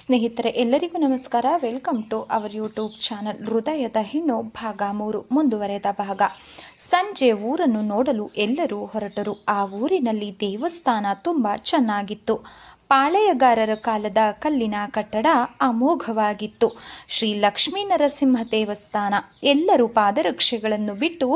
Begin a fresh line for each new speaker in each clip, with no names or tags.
ಸ್ನೇಹಿತರೆ, ಎಲ್ಲರಿಗೂ ನಮಸ್ಕಾರ. Welcome to our YouTube channel ಹೃದಯದ ಹೆಣ್ಣು ಭಾಗ ಮೂರು, ಮುಂದುವರೆದ ಭಾಗ. ಸಂಜೆ ಊರನ್ನು ನೋಡಲು ಎಲ್ಲರೂ ಹೊರಟರು. ಆ ಊರಿನಲ್ಲಿ ದೇವಸ್ಥಾನ ತುಂಬ ಚೆನ್ನಾಗಿತ್ತು. ಪಾಳೆಯಗಾರರ ಕಾಲದ ಕಲ್ಲಿನ ಕಟ್ಟಡ ಅಮೋಘವಾಗಿತ್ತು. ಶ್ರೀ ಲಕ್ಷ್ಮೀ ನರಸಿಂಹ ದೇವಸ್ಥಾನ. ಎಲ್ಲರೂ ಪಾದರಕ್ಷೆಗಳನ್ನು ಬಿಟ್ಟು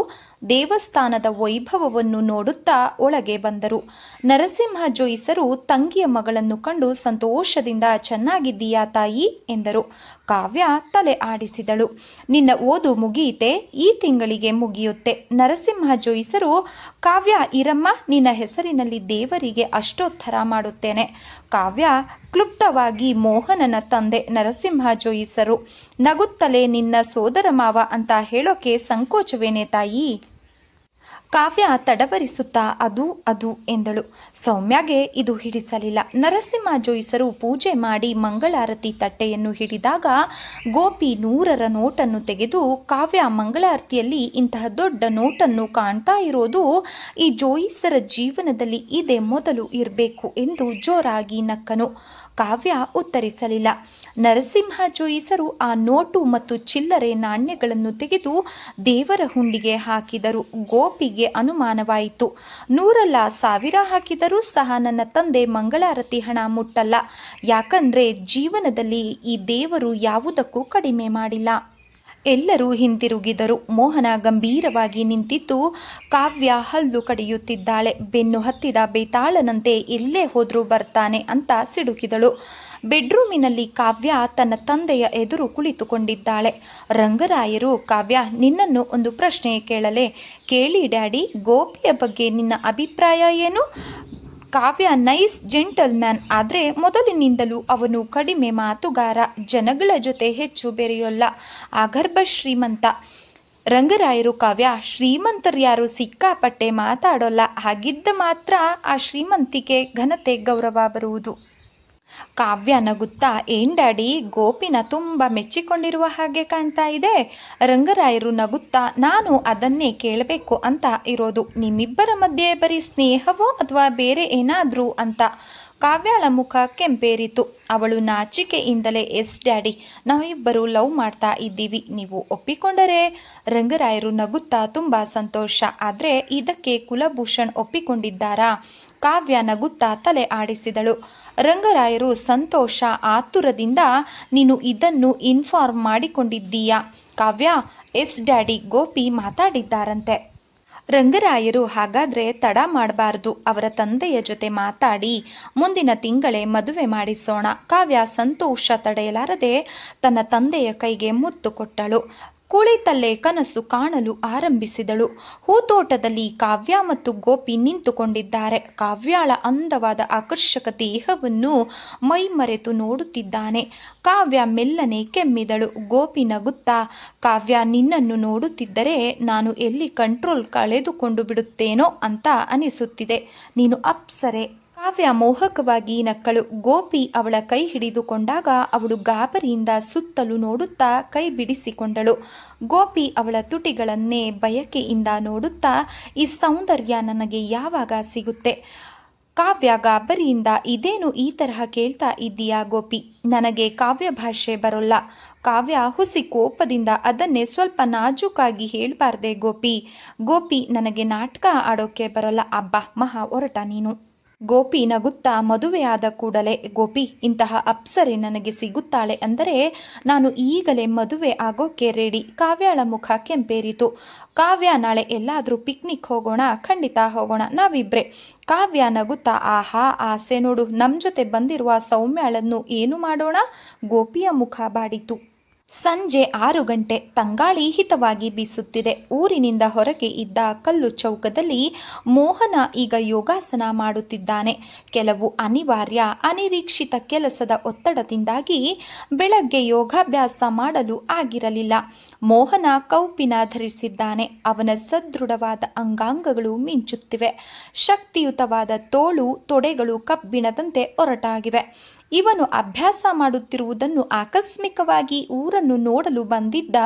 ದೇವಸ್ಥಾನದ ವೈಭವವನ್ನು ನೋಡುತ್ತಾ ಒಳಗೆ ಬಂದರು. ನರಸಿಂಹ ಜೋಯಿಸರು ತಂಗಿಯ ಮಗಳನ್ನು ಕಂಡು ಸಂತೋಷದಿಂದ, ಚೆನ್ನಾಗಿದ್ದೀಯಾ ತಾಯಿ? ಎಂದರು. ಕಾವ್ಯ ತಲೆ ಆಡಿಸಿದಳು. ನಿನ್ನ ಓದು ಮುಗಿಯಿತೆ, ಈ ತಿಂಗಳಿಗೆ ಮುಗಿಯುತ್ತೆ. ನರಸಿಂಹ ಜೋಯಿಸರು, ಕಾವ್ಯ, ಇರಮ್ಮ, ನಿನ್ನ ಹೆಸರಿನಲ್ಲಿ ದೇವರಿಗೆ ಅಷ್ಟೋತ್ತರ ಮಾಡುತ್ತೇನೆ. ಕಾವ್ಯ ಕ್ಲುಪ್ತವಾಗಿ ಮೋಹನನ ತಂದೆ ನರಸಿಂಹ ಜೋಯಿಸರು, ನಗುತ್ತಲೇ ನಿನ್ನ ಸೋದರ ಮಾವ ಅಂತ ಹೇಳೋಕೆ ಸಂಕೋಚವೇನೆ ತಾಯಿ? ಕಾವ್ಯ ತಡವರಿಸುತ್ತಾ ಅದು ಅದು ಎಂದಳು. ಸೌಮ್ಯಗೆ ಇದು ಹಿಡಿಸಲಿಲ್ಲ. ನರಸಿಂಹ ಜೋಯಿಸರು ಪೂಜೆ ಮಾಡಿ ಮಂಗಳಾರತಿ ತಟ್ಟೆಯನ್ನು ಹಿಡಿದಾಗ ಗೋಪಿ ನೂರರ ನೋಟನ್ನು ತೆಗೆದು ಕಾವ್ಯ ಮಂಗಳಾರತಿಯಲ್ಲಿ ಇಂತಹ ದೊಡ್ಡ ನೋಟನ್ನು ಕಾಣ್ತಾ ಇರೋದು ಈ ಜೋಯಿಸರ ಜೀವನದಲ್ಲಿ ಇದೆ ಮೊದಲು ಇರಬೇಕು ಎಂದು ಜೋರಾಗಿ ನಕ್ಕನು. ಕಾವ್ಯ ಉತ್ತರಿಸಲಿಲ್ಲ. ನರಸಿಂಹ ಜೋಯಿಸರು ಆ ನೋಟು ಮತ್ತು ಚಿಲ್ಲರೆ ನಾಣ್ಯಗಳನ್ನು ತೆಗೆದು ದೇವರ ಹುಂಡಿಗೆ ಹಾಕಿದರು. ಗೋಪಿಗೆ ಅನುಮಾನವಾಯಿತು. ನೂರಲ್ಲ ಸಾವಿರ ಹಾಕಿದರೂ ಸಹ ನನ್ನ ತಂದೆ ಮಂಗಳಾರತಿ ಹಣ ಮುಟ್ಟಲ್ಲ. ಯಾಕಂದ್ರೆ ಜೀವನದಲ್ಲಿ ಈ ದೇವರು ಯಾವುದಕ್ಕೂ ಕಡಿಮೆ ಮಾಡಿಲ್ಲ. ಎಲ್ಲರೂ ಹಿಂತಿರುಗಿದರು ಮೋಹನ ಗಂಭೀರವಾಗಿ ನಿಂತಿದ್ದು ಕಾವ್ಯ ಹಲ್ಲು ಕಡಿಯುತ್ತಿದ್ದಾಳೆ. ಬೆನ್ನು ಹತ್ತಿದ ಬೇತಾಳನಂತೆ ಎಲ್ಲೇ ಹೋದರೂ ಬರ್ತಾನೆ ಅಂತ ಸಿಡುಕಿದಳು. ಬೆಡ್ರೂಮಿನಲ್ಲಿ ಕಾವ್ಯ ತನ್ನ ತಂದೆಯ ಎದುರು ಕುಳಿತುಕೊಂಡಿದ್ದಾಳೆ. ರಂಗರಾಯರು, ಕಾವ್ಯ, ನಿನ್ನನ್ನು ಒಂದು ಪ್ರಶ್ನೆ ಕೇಳಲೆ. ಕೇಳಿ ಡ್ಯಾಡಿ, ಗೋಪಿಯ ಬಗ್ಗೆ ನಿನ್ನ ಅಭಿಪ್ರಾಯ ಏನು? ಕಾವ್ಯ ನೈಸ್ ಜೆಂಟಲ್ ಮ್ಯಾನ್ ಆದರೆ ಮೊದಲಿನಿಂದಲೂ ಅವನು ಕಡಿಮೆ ಮಾತುಗಾರ, ಜನಗಳ ಜೊತೆ ಹೆಚ್ಚು ಬೆರೆಯೋಲ್ಲ. ಅಗರ್ಭ ಶ್ರೀಮಂತ ರಂಗರಾಯರು ಕಾವ್ಯ ಶ್ರೀಮಂತರ್ಯಾರು ಸಿಕ್ಕಾಪಟ್ಟೆ ಮಾತಾಡೋಲ್ಲ. ಹಾಗಿದ್ದ ಮಾತ್ರ ಆ ಶ್ರೀಮಂತಿಕೆ ಘನತೆ ಗೌರವ ಬರುವುದು. ಕಾವ್ಯ ನಗುತ್ತಾ, ಏನ್ ಡ್ಯಾಡಿ, ಗೋಪಿನ ತುಂಬ ಮೆಚ್ಚಿಕೊಂಡಿರುವ ಹಾಗೆ ಕಾಣ್ತಾ ಇದೆ. ರಂಗರಾಯರು ನಗುತ್ತಾ, ನಾನು ಅದನ್ನೇ ಕೇಳಬೇಕು ಅಂತ ಇರೋದು. ನಿಮ್ಮಿಬ್ಬರ ಮಧ್ಯೆ ಬರೀ ಸ್ನೇಹವೋ ಅಥವಾ ಬೇರೆ ಏನಾದರೂ ಅಂತ. ಕಾವ್ಯಾಳ ಮುಖ ಕೆಂಪೇರಿತು. ಅವಳು ನಾಚಿಕೆಯಿಂದಲೇ, ಎಸ್ ಡ್ಯಾಡಿ, ನಾವಿಬ್ಬರು ಲವ್ ಮಾಡ್ತಾ ಇದ್ದೀವಿ. ನೀವು ಒಪ್ಪಿಕೊಂಡರೆ? ರಂಗರಾಯರು ನಗುತ್ತಾ, ತುಂಬ ಸಂತೋಷ. ಆದರೆ ಇದಕ್ಕೆ ಕುಲಭೂಷಣ್ ಒಪ್ಪಿಕೊಂಡಿದ್ದಾರಾ? ಕಾವ್ಯ ನಗುತ್ತಾ ತಲೆ ಆಡಿಸಿದಳು. ರಂಗರಾಯರು, ಸಂತೋಷ ಆತುರದಿಂದ ನೀನು ಇದನ್ನು ಇನ್ಫಾರ್ಮ್ ಮಾಡಿಕೊಂಡಿದ್ದೀಯಾ? ಕಾವ್ಯ, ಎಸ್ ಡ್ಯಾಡಿ, ಗೋಪಿ ಮಾತಾಡಿದ್ದಾರಂತೆ. ರಂಗರಾಯರು ಹಾಗಾದ್ರೆ ತಡ ಮಾಡಬಾರದು. ಅವರ ತಂದೆಯ ಜೊತೆ ಮಾತಾಡಿ, ಮುಂದಿನ ತಿಂಗಳೇ ಮದುವೆ ಮಾಡಿಸೋಣ. ಕಾವ್ಯ ಸಂತೋಷ ತಡೆಯಲಾರದೆ ತನ್ನ ತಂದೆಯ ಕೈಗೆ ಮುತ್ತು ಕೊಟ್ಟಳು. ಕುಳಿತಲ್ಲೇ ಕನಸು ಕಾಣಲು ಆರಂಭಿಸಿದಳು. ಹೂತೋಟದಲ್ಲಿ ಕಾವ್ಯ ಮತ್ತು ಗೋಪಿ ನಿಂತುಕೊಂಡಿದ್ದಾರೆ. ಕಾವ್ಯಾಳ ಅಂದವಾದ ಆಕರ್ಷಕ ದೇಹವನ್ನು ಮೈಮರೆತು ನೋಡುತ್ತಿದ್ದಾನೆ. ಕಾವ್ಯ ಮೆಲ್ಲನೆ ಕೆಮ್ಮಿದಳು. ಗೋಪಿ ನಗುತ್ತಾ, ಕಾವ್ಯ, ನಿನ್ನನ್ನು ನೋಡುತ್ತಿದ್ದರೆ ನಾನು ಎಲ್ಲಿ ಕಂಟ್ರೋಲ್ ಕಳೆದುಕೊಂಡು ಬಿಡುತ್ತೇನೋ ಅಂತ ಅನಿಸುತ್ತಿದೆ. ನೀನು ಅಪ್ಸರೆ ಕಾವ್ಯ ಮೋಹಕವಾಗಿ ನಕ್ಕಳು. ಗೋಪಿ ಅವಳ ಕೈ ಹಿಡಿದುಕೊಂಡಾಗ ಅವಳು ಗಾಬರಿಯಿಂದ ಸುತ್ತಲೂ ನೋಡುತ್ತಾ ಕೈ ಬಿಡಿಸಿಕೊಂಡಳು. ಗೋಪಿ ಅವಳ ತುಟಿಗಳನ್ನೇ ಬಯಕೆಯಿಂದ ನೋಡುತ್ತಾ, ಈ ಸೌಂದರ್ಯ ನನಗೆ ಯಾವಾಗ ಸಿಗುತ್ತೆ? ಕಾವ್ಯ ಗಾಬರಿಯಿಂದ ಇದೇನು ಈ ತರಹ ಕೇಳ್ತಾ ಇದ್ದೀಯಾ ಗೋಪಿ? ನನಗೆ ಕಾವ್ಯ ಭಾಷೆ ಬರೋಲ್ಲ. ಕಾವ್ಯ ಹುಸಿ ಕೋಪದಿಂದ ಅದನ್ನೇ ಸ್ವಲ್ಪ ನಾಜೂಕಾಗಿ ಹೇಳಬಾರ್ದೆ ಗೋಪಿ. ಗೋಪಿ ನನಗೆ ನಾಟಕ ಆಡೋಕೆ ಬರೋಲ್ಲ. ಅಬ್ಬಾ, ಮಹಾ ಒರಟ ನೀನು. ಗೋಪಿ ನಗುತ್ತಾ ಮದುವೆಯಾದ ಕೂಡಲೇ, ಗೋಪಿ, ಇಂತಹ ಅಪ್ಸರೆ ನನಗೆ ಸಿಗುತ್ತಾಳೆ ಅಂದರೆ ನಾನು ಈಗಲೇ ಮದುವೆ ಆಗೋಕೆ ರೆಡಿ. ಕಾವ್ಯಾಳ ಮುಖ ಕೆಂಪೇರಿತು. ಕಾವ್ಯ, ನಾಳೆ ಎಲ್ಲಾದರೂ ಪಿಕ್ನಿಕ್ ಹೋಗೋಣ, ಖಂಡಿತ ಹೋಗೋಣ, ನಾವಿಬ್ರೆ. ಕಾವ್ಯ ನಗುತ್ತಾ, ಆಹಾ, ಆಸೆ ನೋಡು ನಮ್ಮ ಜೊತೆ ಬಂದಿರುವ ಸೌಮ್ಯಾಳನ್ನು ಏನು ಮಾಡೋಣ? ಗೋಪಿಯ ಮುಖ ಬಾಡಿತು. ಸಂಜೆ ಆರು ಗಂಟೆ ತಂಗಾಳಿ ಹಿತವಾಗಿ ಬೀಸುತ್ತಿದೆ. ಊರಿನಿಂದ ಹೊರಗೆ ಇದ್ದ ಕಲ್ಲು ಚೌಕದಲ್ಲಿ ಮೋಹನ ಈಗ ಯೋಗಾಸನ ಮಾಡುತ್ತಿದ್ದಾನೆ. ಕೆಲವು ಅನಿವಾರ್ಯ, ಅನಿರೀಕ್ಷಿತ ಕೆಲಸದ ಒತ್ತಡದಿಂದಾಗಿ ಬೆಳಗ್ಗೆ ಯೋಗಾಭ್ಯಾಸ ಮಾಡಲು ಆಗಿರಲಿಲ್ಲ. ಮೋಹನ ಕೌಪಿನ ಧರಿಸಿದ್ದಾನೆ. ಅವನ ಸದೃಢವಾದ ಅಂಗಾಂಗಗಳು ಮಿಂಚುತ್ತಿವೆ. ಶಕ್ತಿಯುತವಾದ ತೋಳು, ತೊಡೆಗಳು ಕಬ್ಬಿಣದಂತೆ ಒರಟಾಗಿವೆ. ಇವನು ಅಭ್ಯಾಸ ಮಾಡುತ್ತಿರುವುದನ್ನು ಆಕಸ್ಮಿಕವಾಗಿ ಊರನ್ನು ನೋಡಲು ಬಂದಿದ್ದ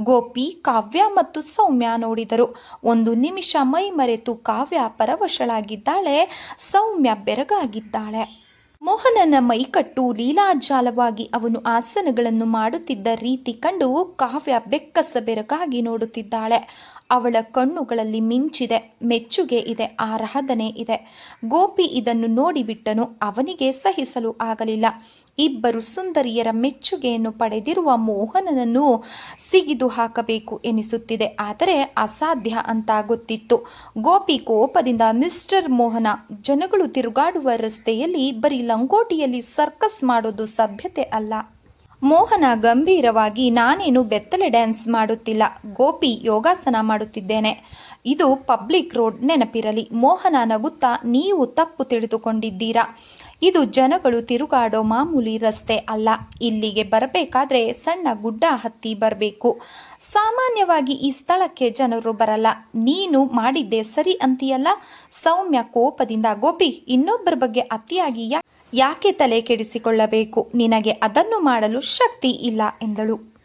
ಗೋಪಿ, ಕಾವ್ಯ ಮತ್ತು ಸೌಮ್ಯ ನೋಡಿದರು. ಒಂದು ನಿಮಿಷ ಮೈ ಮರೆತು ಕಾವ್ಯ ಪರವಶಳಾಗಿದ್ದಾಳೆ, ಸೌಮ್ಯ ಬೆರಗಾಗಿದ್ದಾಳೆ. ಮೋಹನನ ಮೈಕಟ್ಟು ಲೀಲಾಜಾಲವಾಗಿ ಅವನು ಆಸನಗಳನ್ನು ಮಾಡುತ್ತಿದ್ದ ರೀತಿ ಕಂಡು ಕಾವ್ಯ ಬೆಕ್ಕಸ ಬೆರಗಾಗಿ ನೋಡುತ್ತಿದ್ದಾಳೆ. ಅವಳ ಕಣ್ಣುಗಳಲ್ಲಿ ಮಿಂಚಿದೆ, ಮೆಚ್ಚುಗೆ ಇದೆ, ಆರಾಧನೆ ಇದೆ. ಗೋಪಿ ಇದನ್ನು ನೋಡಿಬಿಟ್ಟನು, ಅವನಿಗೆ ಸಹಿಸಲು ಆಗಲಿಲ್ಲ. ಇಬ್ಬರು ಸುಂದರಿಯರ ಮೆಚ್ಚುಗೆಯನ್ನು ಪಡೆದಿರುವ ಮೋಹನನನ್ನು ಸಿಗಿದು ಹಾಕಬೇಕು ಎನಿಸುತ್ತಿದೆ. ಆದರೆ ಅಸಾಧ್ಯ ಅಂತ ಗೊತ್ತಿತ್ತು ಗೋಪಿ ಕೋಪದಿಂದ ಮಿಸ್ಟರ್ ಮೋಹನ, ಜನಗಳು ತಿರುಗಾಡುವ ರಸ್ತೆಯಲ್ಲಿ ಬರೀ ಲಂಗೋಟಿಯಲ್ಲಿ ಸರ್ಕಸ್ ಮಾಡೋದು ಸಭ್ಯತೆ ಅಲ್ಲ. ಮೋಹನ ಗಂಭೀರವಾಗಿ ನಾನೇನು ಬೆತ್ತಲೆ ಡ್ಯಾನ್ಸ್ ಮಾಡುತ್ತಿಲ್ಲ, ಗೋಪಿ ಯೋಗಾಸನ ಮಾಡುತ್ತಿದ್ದೇನೆ. ಇದು ಪಬ್ಲಿಕ್ ರೋಡ್ ನೆನಪಿರಲಿ. ಮೋಹನ ನಗುತ್ತಾ ನೀವು ತಪ್ಪು ತಿಳಿದುಕೊಂಡಿದ್ದೀರಾ? ಇದು ಜನಗಳು ತಿರುಗಾಡೋ ಮಾಮೂಲಿ ರಸ್ತೆ ಅಲ್ಲ. ಇಲ್ಲಿಗೆ ಬರಬೇಕಾದ್ರೆ ಸಣ್ಣ ಗುಡ್ಡ ಹತ್ತಿ ಬರಬೇಕು. ಸಾಮಾನ್ಯವಾಗಿ ಈ ಸ್ಥಳಕ್ಕೆ ಜನರು ಬರಲ್ಲ. ನೀನು ಮಾಡಿದ್ದೆ ಸರಿ ಅಂತೀಯಲ್ಲ? ಸೌಮ್ಯ ಕೋಪದಿಂದ, ಗೋಪಿ, ಇನ್ನೊಬ್ಬರ ಬಗ್ಗೆ ಅತಿಯಾಗಿ ಯಾ ಯಾಕೆ ತಲೆ ಕೆಡಿಸಿಕೊಳ್ಳಬೇಕು? ನಿನಗೆ ಅದನ್ನು ಮಾಡಲು ಶಕ್ತಿ ಇಲ್ಲ, ಎಂದಳು.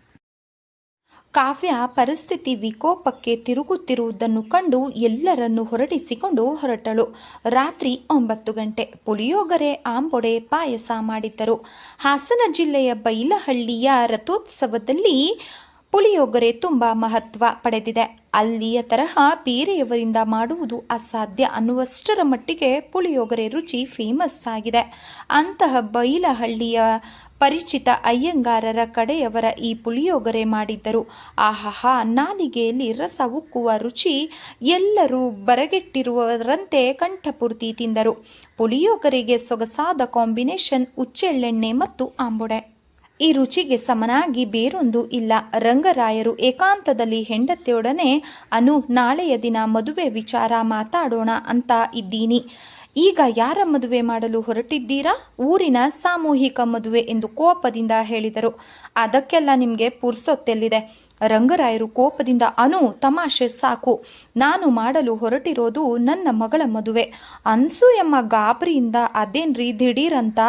ಕಾವ್ಯ ಪರಿಸ್ಥಿತಿ ವಿಕೋಪಕ್ಕೆ ತಿರುಗುತ್ತಿರುವುದನ್ನು ಕಂಡು ಎಲ್ಲರನ್ನು ಹೊರಡಿಸಿಕೊಂಡು ಹೊರಟಳು. ರಾತ್ರಿ ಒಂಬತ್ತು ಗಂಟೆ. ಪುಳಿಯೋಗರೆ, ಆಂಬೊಡೆ, ಪಾಯಸ ಮಾಡಿದ್ದರು. ಹಾಸನ ಜಿಲ್ಲೆಯ ಬೈಲಹಳ್ಳಿಯ ರಥೋತ್ಸವದಲ್ಲಿ ಪುಳಿಯೋಗರೆ ತುಂಬ ಮಹತ್ವ ಪಡೆದಿದೆ. ಅಲ್ಲಿಯ ತರಹ ಬೇರೆಯವರಿಂದ ಮಾಡುವುದು ಅಸಾಧ್ಯ ಅನ್ನುವಷ್ಟರ ಮಟ್ಟಿಗೆ ಪುಳಿಯೋಗರೆ ರುಚಿ ಫೇಮಸ್ ಆಗಿದೆ. ಅಂತಹ ಬೈಲಹಳ್ಳಿಯ ಪರಿಚಿತ ಅಯ್ಯಂಗಾರರ ಕಡೆಯವರ ಈ ಪುಳಿಯೋಗರೆ ಮಾಡಿದ್ದರು. ಆಹಾಹಾ, ನಾಲಿಗೆಯಲ್ಲಿ ರಸ ಉಕ್ಕುವ ರುಚಿ ಎಲ್ಲರೂ ಬರಗೆಟ್ಟಿರುವವರಂತೆ ಕಂಠಪೂರ್ತಿ ತಿಂದರು. ಪುಳಿಯೋಗರೆಗೆ ಸೊಗಸಾದ ಕಾಂಬಿನೇಷನ್, ಉಚ್ಚೆಳ್ಳೆಣ್ಣೆ ಮತ್ತು ಆಂಬೊಡೆ. ಈ ರುಚಿಗೆ ಸಮನಾಗಿ ಬೇರೊಂದು ಇಲ್ಲ. ರಂಗರಾಯರು ಏಕಾಂತದಲ್ಲಿ ಹೆಂಡತಿಯೊಡನೆ, ಅನು, ನಾಳೆಯ ದಿನ ಮದುವೆ ವಿಚಾರ ಮಾತಾಡೋಣ ಅಂತ ಇದ್ದೀನಿ. ಈಗ ಯಾರ ಮದುವೆ ಮಾಡಲು ಹೊರಟಿದ್ದೀರಾ? ಊರಿನ ಸಾಮೂಹಿಕ ಮದುವೆ ಎಂದು ಕೋಪದಿಂದ ಹೇಳಿದರು. ಅದಕ್ಕೆಲ್ಲ ನಿಮಗೆ ಪುರ್ಸೊತ್ತೆಲ್ಲಿದೆ. ರಂಗರಾಯರು ಕೋಪದಿಂದ, ಅನು, ತಮಾಷೆ, ಸಾಕು. ನಾನು ಮಾಡಲು ಹೊರಟಿರೋದು ನನ್ನ ಮಗಳ ಮದುವೆ. ಅನ್ಸು ಎಂಬ ಗಾಬರಿಯಿಂದ, ಅದೇನ್ರಿ ದಿಢೀರಂತ?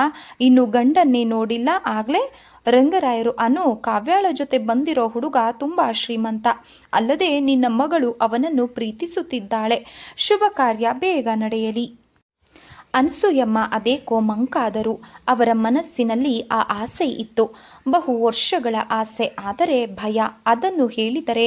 ಇನ್ನು ಗಂಡನ್ನೇ ನೋಡಿಲ್ಲ ಆಗ್ಲೇ? ರಂಗರಾಯರು, ಅನು, ಕಾವ್ಯಾಳ ಜೊತೆ ಬಂದಿರೋ ಹುಡುಗ ತುಂಬಾ ಶ್ರೀಮಂತ. ಅಲ್ಲದೆ ನಿನ್ನ ಮಗಳು ಅವನನ್ನು ಪ್ರೀತಿಸುತ್ತಿದ್ದಾಳೆ. ಶುಭ ಕಾರ್ಯ, ಬೇಗ ನಡೆಯಲಿ. ಅನ್ಸೂಯಮ್ಮ ಅದೇಕೋ ಮಂಕಾದರು ಅವರ ಮನಸ್ಸಿನಲ್ಲಿ ಆ ಆಸೆ ಇತ್ತು. ಬಹು ವರ್ಷಗಳ ಆಸೆ ಆದರೆ ಭಯ. ಅದನ್ನು ಹೇಳಿದರೆ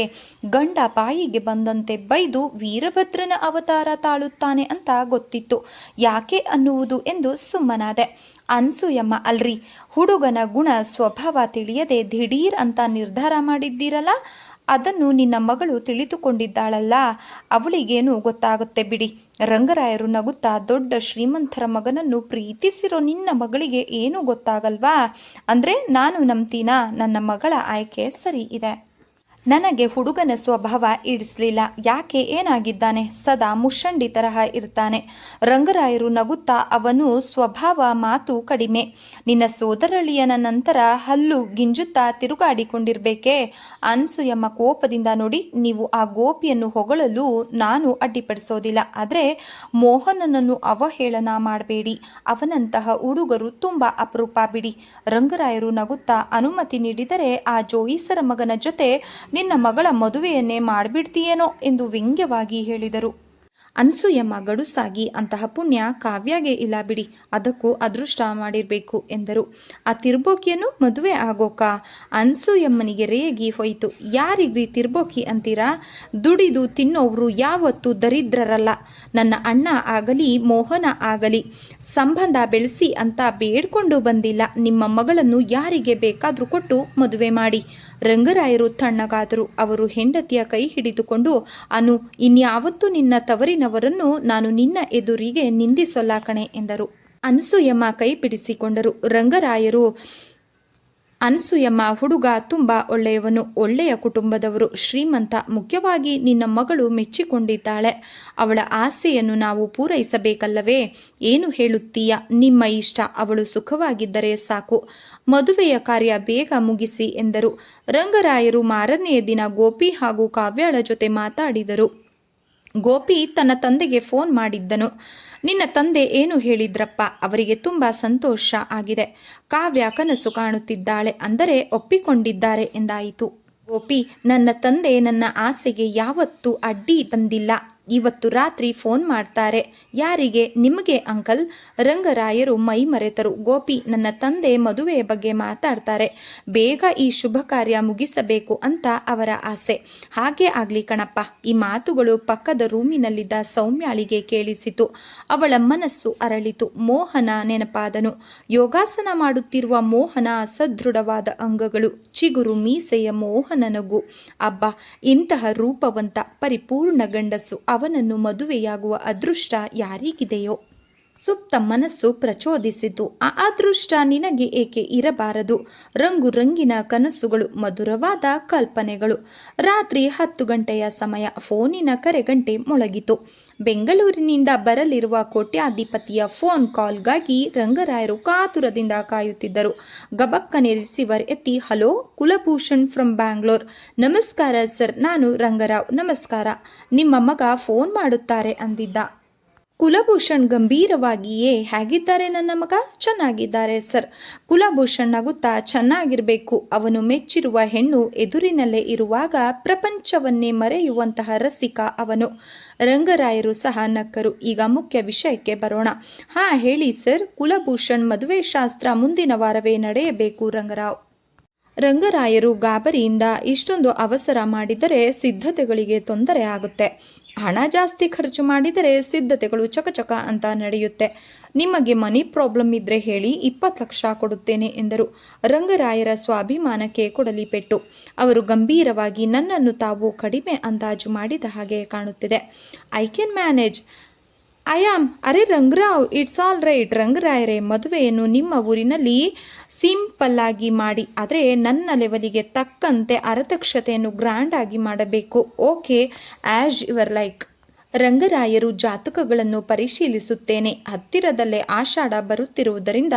ಗಂಡ ಬಾಯಿಗೆ ಬಂದಂತೆ ಬೈದು ವೀರಭದ್ರನ ಅವತಾರ ತಾಳುತ್ತಾನೆ ಅಂತ ಗೊತ್ತಿತ್ತು. ಯಾಕೆ ಅನ್ನುವುದು ಎಂದು ಸುಮ್ಮನಾದೆ. ಅನ್ಸೂಯಮ್ಮ ಅಲ್ರಿ, ಹುಡುಗನ ಗುಣ ಸ್ವಭಾವ ತಿಳಿಯದೆ ದಿಢೀರ್ ಅಂತ ನಿರ್ಧಾರ ಮಾಡಿದ್ದೀರಲ್ಲ? ಅದನ್ನು ನಿನ್ನ ಮಗಳು ತಿಳಿದುಕೊಂಡಿದ್ದಾಳಲ್ಲ, ಅವಳಿಗೇನು ಗೊತ್ತಾಗುತ್ತೆ ಬಿಡಿ. ರಂಗರಾಯರು ನಗುತ್ತಾ, ದೊಡ್ಡ ಶ್ರೀಮಂತರ ಮಗನನ್ನು ಪ್ರೀತಿಸಿರೋ ನಿನ್ನ ಮಗಳಿಗೆ ಏನೂ ಗೊತ್ತಾಗಲ್ವಾ? ಅಂದರೆ ನಾನು ನಂಬ್ತೀನಾ? ನನ್ನ ಮಗಳ ಆಯ್ಕೆ ಸರಿ ಇದೆ. ನನಗೆ ಹುಡುಗನ ಸ್ವಭಾವ ಇಡಿಸ್ಲಿಲ್ಲ. ಯಾಕೆ ಏನಾಗಿದ್ದಾನೆ? ಸದಾ ಮುಷಂಡಿ ತರಹ ಇರ್ತಾನೆ. ರಂಗರಾಯರು ನಗುತ್ತಾ ಅವನು ಸ್ವಭಾವ ಮಾತು ಕಡಿಮೆ. ನಿನ್ನ ಸೋದರಳಿಯನ ನಂತರ ಹಲ್ಲು ಗಿಂಜುತ್ತಾ ತಿರುಗಾಡಿಕೊಂಡಿರ್ಬೇಕೆ? ಅನ್ಸುಯಮ್ಮ ಕೋಪದಿಂದ ನೋಡಿ, ನೀವು ಆ ಗೋಪಿಯನ್ನು ಹೊಗಳಲು ನಾನು ಅಡ್ಡಿಪಡಿಸೋದಿಲ್ಲ. ಆದರೆ ಮೋಹನನನ್ನು ಅವಹೇಳನ ಮಾಡಬೇಡಿ. ಅವನಂತಹ ಹುಡುಗರು ತುಂಬ ಅಪರೂಪ ಬಿಡಿ. ರಂಗರಾಯರು ನಗುತ್ತಾ ಅನುಮತಿ ನೀಡಿದರೆ ಆ ಜೋಯಿಸರ ಮಗನ ಜೊತೆ ನಿನ್ನ ಮಗಳ ಮದುವೆಯನ್ನೇ ಮಾಡಿಬಿಡ್ತೀಯೇನೋ ಎಂದು ವ್ಯಂಗ್ಯವಾಗಿ ಹೇಳಿದರು. ಅನ್ಸೂಯಮ್ಮ ಗಡುಸಾಗಿ, ಅಂತಹ ಪುಣ್ಯ ಕಾವ್ಯಾಗೆ ಇಲ್ಲ ಬಿಡಿ, ಅದಕ್ಕೂ ಅದೃಷ್ಟ ಮಾಡಿರಬೇಕು ಎಂದರು. ಆ ತಿರ್ಬೋಕಿಯನ್ನು ಮದುವೆ ಆಗೋಕ ಅನ್ಸೂಯಮ್ಮನಿಗೆ ರೇಗಿ ಹೋಯಿತು. ಯಾರಿಗ್ರಿ ತಿರ್ಬೋಕಿ ಅಂತೀರಾ? ದುಡಿದು ತಿನ್ನೋವ್ರು ಯಾವತ್ತೂ ದರಿದ್ರರಲ್ಲ. ನನ್ನ ಅಣ್ಣ ಆಗಲಿ, ಮೋಹನ ಆಗಲಿ, ಸಂಬಂಧ ಬೆಳೆಸಿ ಅಂತ ಬೇಡ್ಕೊಂಡು ಬಂದಿಲ್ಲ. ನಿಮ್ಮ ಮಗಳನ್ನು ಯಾರಿಗೆ ಬೇಕಾದರೂ ಕೊಟ್ಟು ಮದುವೆ ಮಾಡಿ. ರಂಗರಾಯರು ತಣ್ಣಗಾದರು. ಅವರು ಹೆಂಡತಿಯ ಕೈ ಹಿಡಿದುಕೊಂಡು, ಅನು, ಇನ್ಯಾವತ್ತೂ ನಿನ್ನ ತವರಿನವರನ್ನು ನಾನು ನಿನ್ನ ಎದುರಿಗೆ ನಿಂದಿಸೊಲ್ಲ ಕಣೆ ಎಂದರು. ಅನಸೂಯಮ್ಮ ಕೈ ಬಿಡಿಸಿಕೊಂಡರು ರಂಗರಾಯರು ಅನಸೂಯಮ್ಮ ಹುಡುಗ ತುಂಬ ಒಳ್ಳೆಯವನು. ಒಳ್ಳೆಯ ಕುಟುಂಬದವರು ಶ್ರೀಮಂತ, ಮುಖ್ಯವಾಗಿ ನಿನ್ನ ಮಗಳು ಮೆಚ್ಚಿಕೊಂಡಿದ್ದಾಳೆ. ಅವಳ ಆಸೆಯನ್ನು ನಾವು ಪೂರೈಸಬೇಕಲ್ಲವೇ? ಏನು ಹೇಳುತ್ತೀಯ? ನಿಮ್ಮ ಇಷ್ಟ. ಅವಳು ಸುಖವಾಗಿದ್ದರೆ ಸಾಕು. ಮದುವೆಯ ಕಾರ್ಯ ಬೇಗ ಮುಗಿಸಿ ಎಂದರು. ರಂಗರಾಯರು ಮಾರನೆಯ ದಿನ ಗೋಪಿ ಹಾಗೂ ಕಾವ್ಯಾಳ ಜೊತೆ ಮಾತಾಡಿದರು. ಗೋಪಿ ತನ್ನ ತಂದೆಗೆ ಫೋನ್ ಮಾಡಿದ್ದನು. ನಿನ್ನ ತಂದೆ ಏನು ಹೇಳಿದ್ರಪ್ಪ? ಅವರಿಗೆ ತುಂಬ ಸಂತೋಷ ಆಗಿದೆ. ಕಾವ್ಯ ಕನಸು ಕಾಣುತ್ತಿದ್ದಾಳೆ. ಅಂದರೆ ಒಪ್ಪಿಕೊಂಡಿದ್ದಾರೆ ಎಂದಾಯಿತು. ಗೋಪಿ, ನನ್ನ ತಂದೆ ನನ್ನ ಆಸೆಗೆ ಯಾವತ್ತೂ ಅಡ್ಡಿ ತಂದಿಲ್ಲ. ಇವತ್ತು ರಾತ್ರಿ ಫೋನ್ ಮಾಡ್ತಾರೆ. ಯಾರಿಗೆ? ನಿಮಗೆ ಅಂಕಲ್? ರಂಗರಾಯರು ಮೈ ಮರೆತರು. ಗೋಪಿ, ನನ್ನ ತಂದೆ ಮದುವೆಯ ಬಗ್ಗೆ ಮಾತಾಡ್ತಾರೆ. ಬೇಗ ಈ ಶುಭ ಕಾರ್ಯ ಮುಗಿಸಬೇಕು ಅಂತ ಅವರ ಆಸೆ. ಹಾಗೆ ಆಗ್ಲಿ ಕಣಪ್ಪ. ಈ ಮಾತುಗಳು ಪಕ್ಕದ ರೂಮಿನಲ್ಲಿದ್ದ ಸೌಮ್ಯಾಳಿಗೆ ಕೇಳಿಸಿತು. ಅವಳ ಮನಸ್ಸು ಅರಳಿತು. ಮೋಹನ ನೆನಪಾದನು. ಯೋಗಾಸನ ಮಾಡುತ್ತಿರುವ ಮೋಹನ ಸದೃಢವಾದ ಅಂಗಗಳು. ಚಿಗುರು ಮೀಸೆಯ ಮೋಹನ ನಗು. ಅಬ್ಬ, ಇಂತಹ ರೂಪವಂತ, ಪರಿಪೂರ್ಣ ಗಂಡಸು ಅವನನ್ನು ಮದುವೆಯಾಗುವ ಅದೃಷ್ಟ ಯಾರಿಗಿದೆಯೋ? ಸುಪ್ತ ಮನಸ್ಸು ಪ್ರಚೋದಿಸಿತು. ಆ ಅದೃಷ್ಟ ನಿನಗೆ ಏಕೆ ಇರಬಾರದು? ರಂಗು ರಂಗಿನ ಕನಸುಗಳು, ಮಧುರವಾದ ಕಲ್ಪನೆಗಳು. ರಾತ್ರಿ ಹತ್ತು ಗಂಟೆಯ ಸಮಯ ಫೋನಿನ ಕರೆಗಂಟೆ ಮೊಳಗಿತು. ಬೆಂಗಳೂರಿನಿಂದ ಬರಲಿರುವ ಕೋಟ್ಯಾಧಿಪತಿಯ ಫೋನ್ ಕಾಲ್ಗಾಗಿ ರಂಗರಾಯರು ಕಾತುರದಿಂದ ಕಾಯುತ್ತಿದ್ದರು. ಗಬಕ್ಕನೆ ರಿಸೀವರ್ ಎತ್ತಿ, ಹಲೋ, ಕುಲಭೂಷಣ್ ಫ್ರಮ್ ಬ್ಯಾಂಗ್ಳೂರ್. ನಮಸ್ಕಾರ ಸರ್, ನಾನು ರಂಗರಾವ್. ನಮಸ್ಕಾರ. ನಿಮ್ಮ ಮಗ ಫೋನ್ ಮಾಡುತ್ತಾರೆ, ಅಂದಿದ್ದ. ಕುಲಭೂಷಣ್ ಗಂಭೀರವಾಗಿಯೇ ಹೇಗಿದ್ದಾರೆ ನನ್ನ ಮಗ? ಚೆನ್ನಾಗಿದ್ದಾರೆ, ಸರ್. ಕುಲಭೂಷಣ್ ನಗುತ್ತಾ ಚೆನ್ನಾಗಿರಬೇಕು. ಅವನು ಮೆಚ್ಚಿರುವ ಹೆಣ್ಣು ಎದುರಿನಲ್ಲೇ ಇರುವಾಗ ಪ್ರಪಂಚವನ್ನೇ ಮರೆಯುವಂತಹ ರಸಿಕ ಅವನು. ರಂಗರಾಯರು ಸಹ ನಕ್ಕರು. ಈಗ ಮುಖ್ಯ ವಿಷಯಕ್ಕೆ ಬರೋಣ. ಹಾ, ಹೇಳಿ, ಸರ್. ಕುಲಭೂಷಣ್ ಮದುವೆ ಶಾಸ್ತ್ರ ಮುಂದಿನ ವಾರವೇ ನಡೆಯಬೇಕು, ರಂಗರಾವ್. ರಂಗರಾಯರು ಗಾಬರಿಯಿಂದ ಇಷ್ಟೊಂದು ಅವಸರ ಮಾಡಿದರೆ ಸಿದ್ಧತೆಗಳಿಗೆ ತೊಂದರೆ ಆಗುತ್ತೆ. ಹಣ ಜಾಸ್ತಿ ಖರ್ಚು ಮಾಡಿದರೆ ಸಿದ್ಧತೆಗಳು ಚಕಚಕ ಅಂತ ನಡೆಯುತ್ತೆ. ನಿಮಗೆ ಮನಿ ಪ್ರಾಬ್ಲಮ್ ಇದ್ರೆ ಹೇಳಿ ಇಪ್ಪತ್ತು ಲಕ್ಷ ಕೊಡುತ್ತೇನೆ ಎಂದರು. ರಂಗರಾಯರ ಸ್ವಾಭಿಮಾನಕ್ಕೆ ಕೊಡಲಿ ಪೆಟ್ಟು ಅವರು ಗಂಭೀರವಾಗಿ ನನ್ನನ್ನು ತಾವು ಕಡಿಮೆ ಅಂದಾಜು ಮಾಡಿದ ಹಾಗೆ ಕಾಣುತ್ತಿದೆ. I can manage. I am ಅರೆ ರಂಗರಾವ್ ಇಟ್ಸ್ ಆಲ್ ರೈಟ್ ರಂಗರಾಯರೇ, ಮದುವೆಯನ್ನು ನಿಮ್ಮ ಊರಿನಲ್ಲಿ ಸಿಂಪಲ್ ಆಗಿ ಮಾಡಿ. ಆದರೆ ನನ್ನ ಲೆವೆಲಿಗೆ ತಕ್ಕಂತೆ ಅರತಕ್ಷತೆಯನ್ನು ಗ್ರ್ಯಾಂಡ್ ಆಗಿ ಮಾಡಬೇಕು. ಓಕೆ ಆ್ಯಸ್ ಯುವರ್ ಲೈಕ್ ರಂಗರಾಯರು ಜಾತಕಗಳನ್ನು ಪರಿಶೀಲಿಸುತ್ತೇನೆ. ಹತ್ತಿರದಲ್ಲೇ ಆಷಾಢ ಬರುತ್ತಿರುವುದರಿಂದ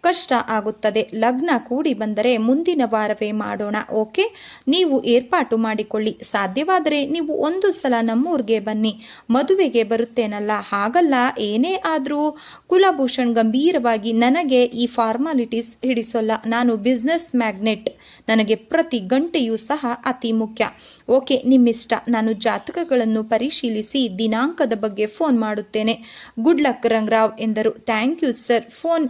ಕಷ್ಟ ಆಗುತ್ತದೆ. ಲಗ್ನ ಕೂಡಿ ಬಂದರೆ ಮುಂದಿನ ವಾರವೇ ಮಾಡೋಣ. ಓಕೆ? ನೀವು ಏರ್ಪಾಟು ಮಾಡಿಕೊಳ್ಳಿ. ಸಾಧ್ಯವಾದರೆ ನೀವು ಒಂದು ಸಲ ನಮ್ಮೂರಿಗೆ ಬನ್ನಿ. ಮದುವೆಗೆ ಬರುತ್ತೇನಲ್ಲ? ಹಾಗಲ್ಲ. ಏನೇ ಆದರೂ ಕುಲಭೂಷಣ್ ಗಂಭೀರವಾಗಿ ನನಗೆ ಈ ಫಾರ್ಮಾಲಿಟೀಸ್ ಹಿಡಿಸೋಲ್ಲ. ನಾನು ಬಿಸ್ನೆಸ್ ಮ್ಯಾಗ್ನೆಟ್. ನನಗೆ ಪ್ರತಿ ಗಂಟೆಯೂ ಸಹ ಅತಿ ಮುಖ್ಯ. ಓಕೆ? ನಿಮ್ಮಿಷ್ಟ. ನಾನು ಜಾತಕಗಳನ್ನು ಪರಿಶೀಲಿಸಿ ದಿನಾಂಕದ ಬಗ್ಗೆ ಫೋನ್ ಮಾಡುತ್ತೇನೆ. ಗುಡ್ ಲಕ್ ರಂಗರಾವ್ ಎಂದರು. Thank you sir. Phone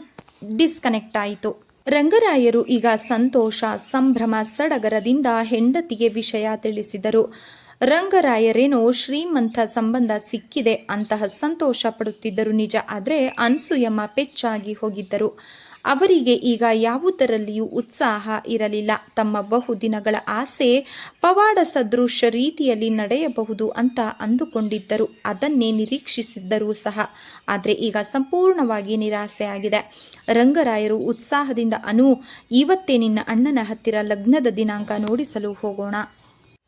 disconnect ಆಯಿತು. ರಂಗರಾಯರು ಈಗ ಸಂತೋಷ, ಸಂಭ್ರಮ, ಸಡಗರದಿಂದ ಹೆಂಡತಿಗೆ ವಿಷಯ ತಿಳಿಸಿದರು. ರಂಗರಾಯರೇನೋ ಶ್ರೀಮಂತ ಸಂಬಂಧ ಸಿಕ್ಕಿದೆ ಅಂತಹ ಸಂತೋಷ ಪಡುತ್ತಿದ್ದರು ನಿಜ, ಆದರೆ ಅನ್ಸೂಯಮ್ಮ ಪೆಚ್ಚಾಗಿ ಹೋಗಿದ್ದರು. ಅವರಿಗೆ ಈಗ ಯಾವುದರಲ್ಲಿಯೂ ಉತ್ಸಾಹ ಇರಲಿಲ್ಲ. ತಮ್ಮ ಬಹುದಿನಗಳ ಆಸೆ ಪವಾಡ ಸದೃಶ ರೀತಿಯಲ್ಲಿ ನಡೆಯಬಹುದು ಅಂತ ಅಂದುಕೊಂಡಿದ್ದರು. ಅದನ್ನೇ ನಿರೀಕ್ಷಿಸಿದ್ದರೂ ಸಹ. ಆದರೆ ಈಗ ಸಂಪೂರ್ಣವಾಗಿ ನಿರಾಸೆಯಾಗಿದೆ. ರಂಗರಾಯರು ಉತ್ಸಾಹದಿಂದ ಅನು, ಇವತ್ತೇ ನಿನ್ನ ಅಣ್ಣನ ಹತ್ತಿರ ಲಗ್ನದ ದಿನಾಂಕ ನೋಡಿಸಲು ಹೋಗೋಣ.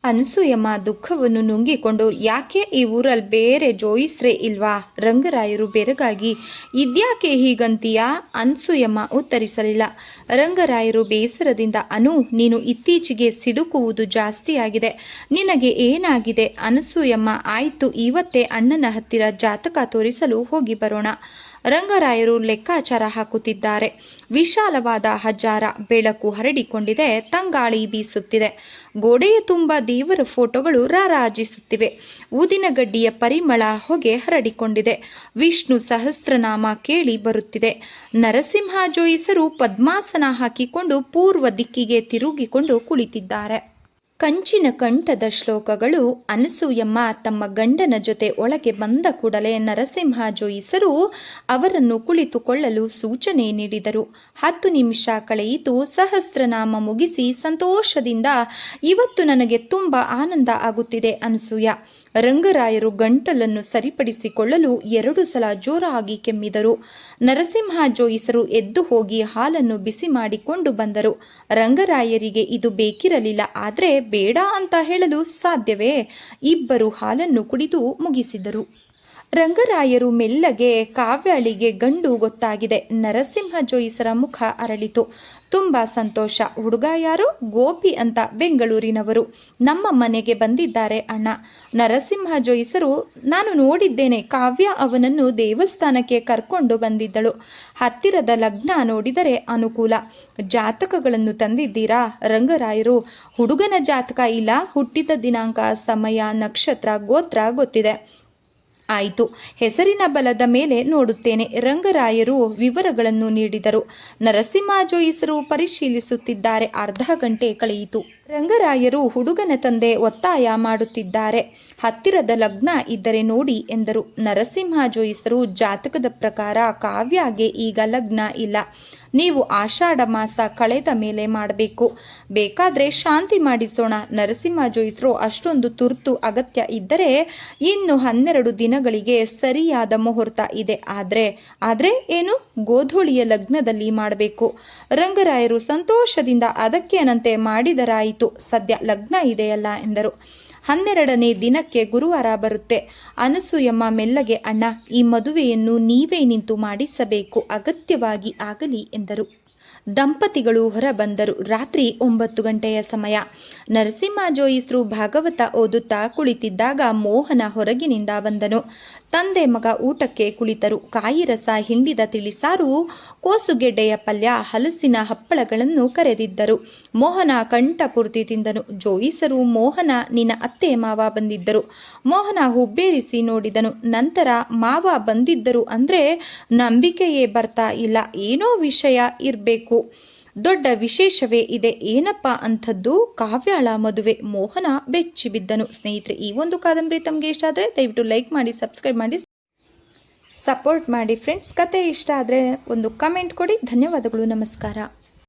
ಅನಸೂಯಮ್ಮ ದುಃಖವನ್ನು ನುಂಗಿಕೊಂಡು, ಯಾಕೆ ಈ ಊರಲ್ಲಿ ಬೇರೆ ಜೋಯಿಸ್ರೆ ಇಲ್ವಾ? ರಂಗರಾಯರು ಬೆರಗಾಗಿ, ಇದ್ಯಾಕೆ ಹೀಗಂತೀಯಾ? ಅನಸೂಯಮ್ಮ ಉತ್ತರಿಸಲಿಲ್ಲ. ರಂಗರಾಯರು ಬೇಸರದಿಂದ, ಅನು, ನೀನು ಇತ್ತೀಚೆಗೆ ಸಿಡುಕುವುದು ಜಾಸ್ತಿಯಾಗಿದೆ. ನಿನಗೆ ಏನಾಗಿದೆ? ಅನಸೂಯಮ್ಮ ಆಯಿತು, ಇವತ್ತೇ ಅಣ್ಣನ ಹತ್ತಿರ ಜಾತಕ ತೋರಿಸಲು ಹೋಗಿ ಬರೋಣ. ರಂಗರಾಯರು ಲೆಕ್ಕಾಚಾರ ಹಾಕುತ್ತಿದ್ದಾರೆ. ವಿಶಾಲವಾದ ಹಜಾರ ಬೆಳಕು ಹರಡಿಕೊಂಡಿದೆ, ತಂಗಾಳಿ ಬೀಸುತ್ತಿದೆ. ಗೋಡೆಯ ತುಂಬ ದೇವರ ಫೋಟೋಗಳು ರಾರಾಜಿಸುತ್ತಿವೆ. ಊದಿನಗಡ್ಡಿಯ ಪರಿಮಳ ಹೊಗೆ ಹರಡಿಕೊಂಡಿದೆ. ವಿಷ್ಣು ಸಹಸ್ರನಾಮ ಕೇಳಿ ಬರುತ್ತಿದೆ. ನರಸಿಂಹ ಜೋಯಿಸರು ಪದ್ಮಾಸನ ಹಾಕಿಕೊಂಡು ಪೂರ್ವ ದಿಕ್ಕಿಗೆ ತಿರುಗಿಕೊಂಡು ಕುಳಿತಿದ್ದಾರೆ. ಕಂಚಿನ ಕಂಠದ ಶ್ಲೋಕಗಳು ಅನಸೂಯಮ್ಮ ತಮ್ಮ ಗಂಡನ ಜೊತೆ ಒಳಗೆ ಬಂದ ಕೂಡಲೇ ನರಸಿಂಹ ಜೋಯಿಸರು ಅವರನ್ನು ಕುಳಿತುಕೊಳ್ಳಲು ಸೂಚನೆ ನೀಡಿದರು. ಹತ್ತು ನಿಮಿಷ ಕಳೆಯಿತು. ಸಹಸ್ರನಾಮ ಮುಗಿಸಿ ಸಂತೋಷದಿಂದ, ಇವತ್ತು ನನಗೆ ತುಂಬ ಆನಂದ ಆಗುತ್ತಿದೆ ಅನಸೂಯ. ರಂಗರಾಯರು ಗಂಟಲನ್ನು ಸರಿಪಡಿಸಿಕೊಳ್ಳಲು ಎರಡು ಸಲ ಜೋರಾಗಿ ಕೆಮ್ಮಿದರು. ನರಸಿಂಹ ಜೋಯಿಸರು ಎದ್ದು ಹೋಗಿ ಹಾಲನ್ನು ಬಿಸಿ ಮಾಡಿಕೊಂಡು ಬಂದರು. ರಂಗರಾಯರಿಗೆ ಇದು ಬೇಕಿರಲಿಲ್ಲ. ಆದರೆ ಬೇಡ ಅಂತ ಹೇಳಲು ಸಾಧ್ಯವೇ? ಇಬ್ಬರು ಹಾಲನ್ನು ಕುಡಿದು ಮುಗಿಸಿದರು. ರಂಗರಾಯರು ಮೆಲ್ಲಗೆ ಕಾವ್ಯಾಳಿಗೆ ಗಂಡು ಗೊತ್ತಾಗಿದೆ. ನರಸಿಂಹ ಜೋಯಿಸರ ಮುಖ ಅರಳಿತು. ತುಂಬ ಸಂತೋಷ. ಹುಡುಗ ಯಾರು? ಗೋಪಿ ಅಂತ ಬೆಂಗಳೂರಿನವರು. ನಮ್ಮ ಮನೆಗೆ ಬಂದಿದ್ದಾರೆ ಅಣ್ಣ. ನರಸಿಂಹ ಜೋಯಿಸರು, ನಾನು ನೋಡಿದ್ದೇನೆ, ಕಾವ್ಯ ಅವನನ್ನು ದೇವಸ್ಥಾನಕ್ಕೆ ಕರ್ಕೊಂಡು ಬಂದಿದ್ದಳು. ಹತ್ತಿರದ ಲಗ್ನ ನೋಡಿದರೆ ಅನುಕೂಲ. ಜಾತಕಗಳನ್ನು ತಂದಿದ್ದೀರಾ? ರಂಗರಾಯರು, ಹುಡುಗನ ಜಾತಕ ಇಲ್ಲ, ಹುಟ್ಟಿದ ದಿನಾಂಕ, ಸಮಯ, ನಕ್ಷತ್ರ, ಗೋತ್ರ ಗೊತ್ತಿದೆ. ಆಯಿತು. ಹೆಸರಿನ ಬಲದ ಮೇಲೆ ನೋಡುತ್ತೇನೆ. ರಂಗರಾಯರು ವಿವರಗಳನ್ನು ನೀಡಿದರು. ನರಸಿಂಹ ಜೋಯಿಸರು ಪರಿಶೀಲಿಸುತ್ತಿದ್ದಾರೆ. ಅರ್ಧ ಗಂಟೆ ಕಳೆಯಿತು. ರಂಗರಾಯರು ಹುಡುಗನ ತಂದೆ ಒತ್ತಾಯ ಮಾಡುತ್ತಿದ್ದಾರೆ. ಹತ್ತಿರದ ಲಗ್ನ ಇದ್ದರೆ ನೋಡಿ ಎಂದರು. ನರಸಿಂಹ ಜೋಯಿಸರು ಜಾತಕದ ಪ್ರಕಾರ ಕಾವ್ಯಗೆ ಈಗ ಲಗ್ನ ಇಲ್ಲ. ನೀವು ಆಷಾಢ ಮಾಸ ಕಳೆದ ಮೇಲೆ ಮಾಡಬೇಕು. ಬೇಕಾದರೆ ಶಾಂತಿ ಮಾಡಿಸೋಣ. ನರಸಿಂಹ ಜೋಯಿಸರು ಅಷ್ಟೊಂದು ತುರ್ತು ಅಗತ್ಯ ಇದ್ದರೆ ಇನ್ನು ಹನ್ನೆರಡು ದಿನಗಳಿಗೆ ಸರಿಯಾದ ಮುಹೂರ್ತ ಇದೆ. ಆದರೆ ಆದರೆ ಏನು? ಗೋಧೂಳಿಯ ಲಗ್ನದಲ್ಲಿ ಮಾಡಬೇಕು. ರಂಗರಾಯರು ಸಂತೋಷದಿಂದ ಅದಕ್ಕೇನಂತೆ ಮಾಡಿದರಾಯಿತು ಸದ್ಯ ಲಗ್ನ ಇದೆಯಲ್ಲ ಎಂದರು. ಹನ್ನೆರಡನೇ ದಿನಕ್ಕೆ ಗುರುವಾರ ಬರುತ್ತೆ. ಅನಸೂಯಮ್ಮ ಮೆಲ್ಲಗೆ, ಅಣ್ಣ, ಈ ಮದುವೆಯನ್ನು ನೀವೇ ನಿಂತು ಮಾಡಿಸಬೇಕು. ಅಗತ್ಯವಾಗಿ ಆಗಲಿ ಎಂದರು. ದಂಪತಿಗಳು ಹೊರಬಂದರು. ರಾತ್ರಿ ಒಂಬತ್ತು ಗಂಟೆಯ ಸಮಯ. ನರಸಿಂಹ ಜೋಯಿಸ್ರು ಭಾಗವತ ಓದುತ್ತಾ ಕುಳಿತಿದ್ದಾಗ ಮೋಹನ ಹೊರಗಿನಿಂದ ಬಂದನು. ತಂದೆ ಮಗ ಊಟಕ್ಕೆ ಕುಳಿತರು. ಕಾಯಿ ರಸ ಹಿಂಡಿದ ತಿಳಿಸಾರು ಕೋಸುಗೆಡ್ಡೆಯ ಪಲ್ಯ ಹಲಸಿನ ಹಪ್ಪಳಗಳನ್ನು ಕರೆದಿದ್ದರು. ಮೋಹನ ಕಂಠಪೂರ್ತಿ ತಿಂದನು. ಜೋಯಿಸರು ಮೋಹನ, ನಿನ್ನ ಅತ್ತೆ ಮಾವ ಬಂದಿದ್ದರು. ಮೋಹನ ಹುಬ್ಬೇರಿಸಿ ನೋಡಿದನು. ನಂತರ ಮಾವ ಬಂದಿದ್ದರು ಅಂದ್ರೆ ನಂಬಿಕೆಯೇ ಬರ್ತಾ ಇಲ್ಲ. ಏನೋ ವಿಷಯ ಇರಬೇಕು. ದೊಡ್ಡ ವಿಶೇಷವೇ ಇದೆ ಏನಪ್ಪ ಅಂಥದ್ದು? ಕಾವ್ಯಾಳ ಮದುವೆ. ಮೋಹನ ಬೆಚ್ಚಿ ಬಿದ್ದನು. ಸ್ನೇಹಿತರೆ, ಈ ಒಂದು ಕಾದಂಬರಿ ತಮಗೆ ಇಷ್ಟ ಆದರೆ ದಯವಿಟ್ಟು ಲೈಕ್ ಮಾಡಿ, ಸಬ್ಸ್ಕ್ರೈಬ್ ಮಾಡಿ, ಸಪೋರ್ಟ್ ಮಾಡಿ. ಫ್ರೆಂಡ್ಸ್, ಕತೆ ಇಷ್ಟ ಆದರೆ ಒಂದು ಕಮೆಂಟ್ ಕೊಡಿ. ಧನ್ಯವಾದಗಳು. ನಮಸ್ಕಾರ.